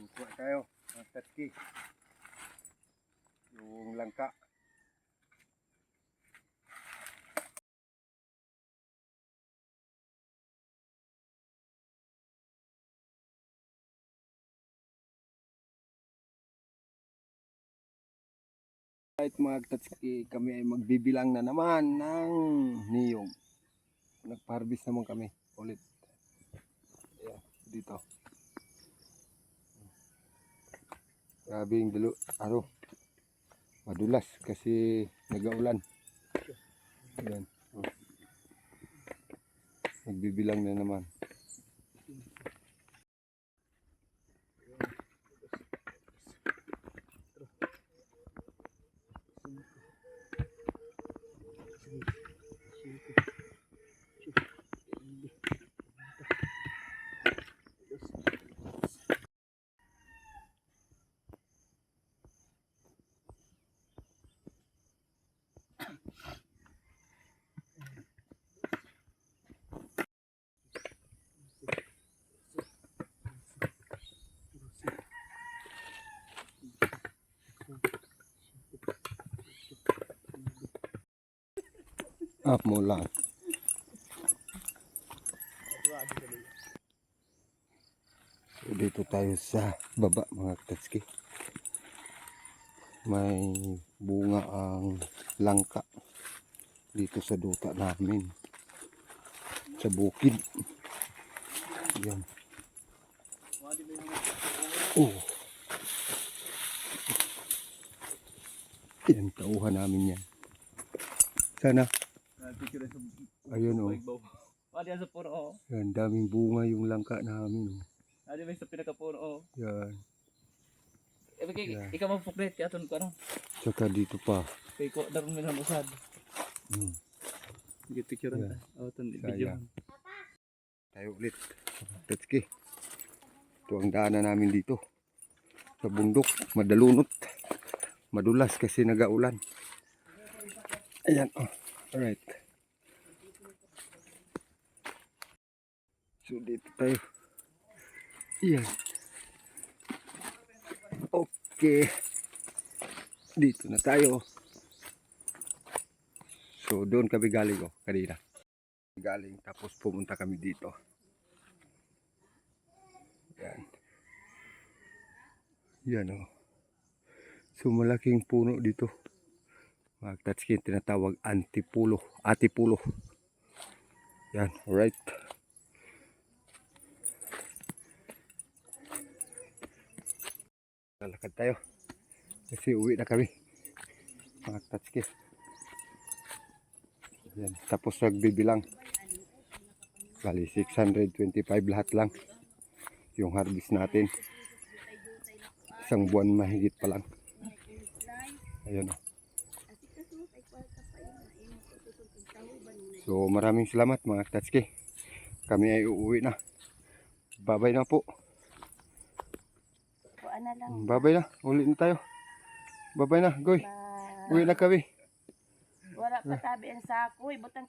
Suko tayo. Ang tatki. Yung langka. Kahit mga tatski kami ay magbibilang na naman ng niyog. Nagpa-harvest naman kami ulit. Ayan, dito. Grabe yung dalo, ano, madulas kasi nagaulan. Ayan. Oh. Nagbibilang na naman. Up mo lang. So, dito tayo sa baba mga katski. May bunga ang langka dito sa duta namin. Sa bukid. Yan. Oh. Pinantauhan namin yan. Sana. Ayun oh. Adi sa puno oh. Yan, daming bunga yung langka namin. Oh. Adi may sa pinakapuno oh. Yan. Eh bagi Yeah. ikaw magpuklet ka aton ko ano. Tsaka dito pa. Kay ko daron mi usad. Hmm. Gitu picture Yeah. Oh ton video. Tayo ulit. Tetski. Ito ang daanan namin dito. Sa bundok. Madalunot. Madulas kasi nagaulan. Ayan. Oh. Alright. So dito tayo. Ayan. Okay. Dito na tayo. So doon kami galing oh, kanina galing tapos pumunta kami dito. Yan. Yan o. So malaking puno dito. Mga tatskin tinatawag antipulo. Atipulo. Yan. Alright. Lalakad tayo. Kasi uwi na kami. Mga tatskin. Yan. Tapos nagbibilang. Bali, 625 lahat lang. Yung harvest natin. Isang buwan mahigit pa lang. Ayun o. So, maraming salamat mga Tatsuki. Kami ay uuwi na. Babay na po. Kuan na lang. Babay na. Ulit na tayo. Babay na. Goy. Uwi na kami. wala pa tabi ang sako. Ibutang